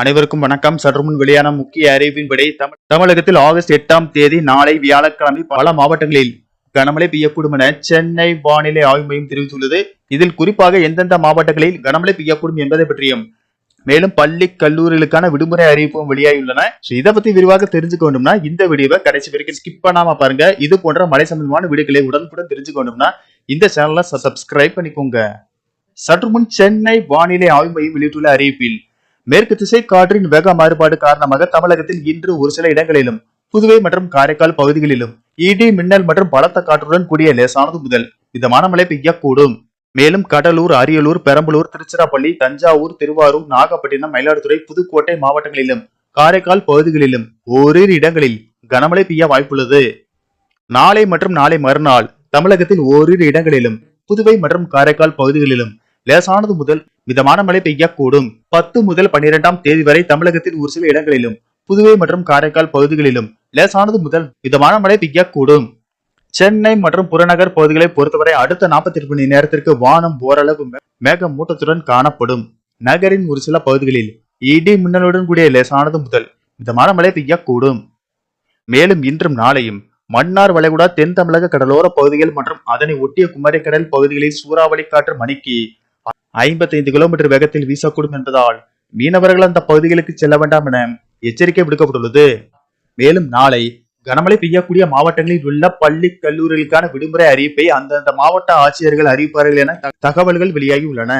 அனைவருக்கும் வணக்கம். சற்றுமுன் வெளியான முக்கிய அறிவின்படி தமிழ் தமிழகத்தில் ஆகஸ்ட் எட்டாம் தேதி நாளை வியாழக்கிழமை பல மாவட்டங்களில் கனமழை பெய்யக்கூடும் என சென்னை வானிலை ஆய்வு மையம் தெரிவித்துள்ளது. இதில் குறிப்பாக எந்தெந்த மாவட்டங்களில் கனமழை பெய்யக்கூடும் என்பதை பற்றியும் மேலும் பள்ளி கல்லூரிகளுக்கான விடுமுறை அறிவிப்பும் வெளியாகியுள்ளன. இதை பத்தி விரிவாக தெரிஞ்சுக்க வேண்டும்னா இந்த வீடியோவை கடைசி வரைக்கும் ஸ்கிப் பண்ணாம பாருங்க. இது போன்ற மழை சம்பந்தமான வீடுகளை உடனுக்குடன் தெரிஞ்சுக்க வேண்டும்னா இந்த சேனலை சப்ஸ்கிரைப் பண்ணிக்கோங்க. சற்று முன் சென்னை வானிலை ஆய்வு மையம் வெளியிட்டுள்ள அறிவிப்பில் மேற்கு திசை காற்றின் வேக மாறுபாடு காரணமாக தமிழகத்தில் இன்று ஒரு சில இடங்களிலும் புதுவை மற்றும் காரைக்கால் பகுதிகளிலும் இடி மின்னல் மற்றும் பலத்த காற்றுடன் கூடிய லேசானது முதல். மிதமான மழை பெய்யக்கூடும். மேலும் கடலூர் அரியலூர் பெரம்பலூர் திருச்சிராப்பள்ளி தஞ்சாவூர் திருவாரூர் நாகப்பட்டினம் மயிலாடுதுறை புதுக்கோட்டை மாவட்டங்களிலும் காரைக்கால் பகுதிகளிலும் ஓரிரு இடங்களில் கனமழை பெய்ய வாய்ப்புள்ளது. நாளை மற்றும் நாளை மறுநாள் தமிழகத்தில் ஓரிரு இடங்களிலும் புதுவை மற்றும் காரைக்கால் பகுதிகளிலும் லேசானது முதல் மிதமான மழை பெய்யக்கூடும். பத்து முதல் பன்னிரெண்டாம் தேதி வரை தமிழகத்தின் ஒரு சில இடங்களிலும் புதுவை மற்றும் காரைக்கால் பகுதிகளிலும் லேசானது முதல் மிதமான மழை பெய்யக்கூடும். சென்னை மற்றும் புறநகர் பகுதிகளை பொறுத்தவரை அடுத்த நாற்பத்தி எட்டு மணி நேரத்திற்கு வானம் ஓரளவு மேக மூட்டத்துடன் காணப்படும். நகரின் ஒரு சில பகுதிகளில் இடி மின்னலுடன் கூடிய லேசானது முதல் மிதமான மழை பெய்யக்கூடும். மேலும் இன்றும் நாளையும் மன்னார் வளைகுடா தென் தமிழக கடலோர பகுதிகள் மற்றும் அதனை ஒட்டிய குமரிக்கடல் பகுதிகளில் சூறாவளி காற்று மணிக்கு ஐம்பத்தைந்து கிலோமீட்டர் வேகத்தில் வீசக்கூடும் என்பதால் மீனவர்கள் அந்த பகுதிகளுக்கு செல்ல வேண்டாம் என எச்சரிக்கை விடுக்கப்பட்டுள்ளது. மேலும் நாளை கனமழை பெய்யக்கூடிய மாவட்டங்களில் உள்ள பள்ளி கல்லூரிகளுக்கான விடுமுறை அறிவிப்பை அந்தந்த மாவட்ட ஆட்சியர்கள் அறிவிப்பார்கள் என தகவல்கள் வெளியாகி உள்ளன.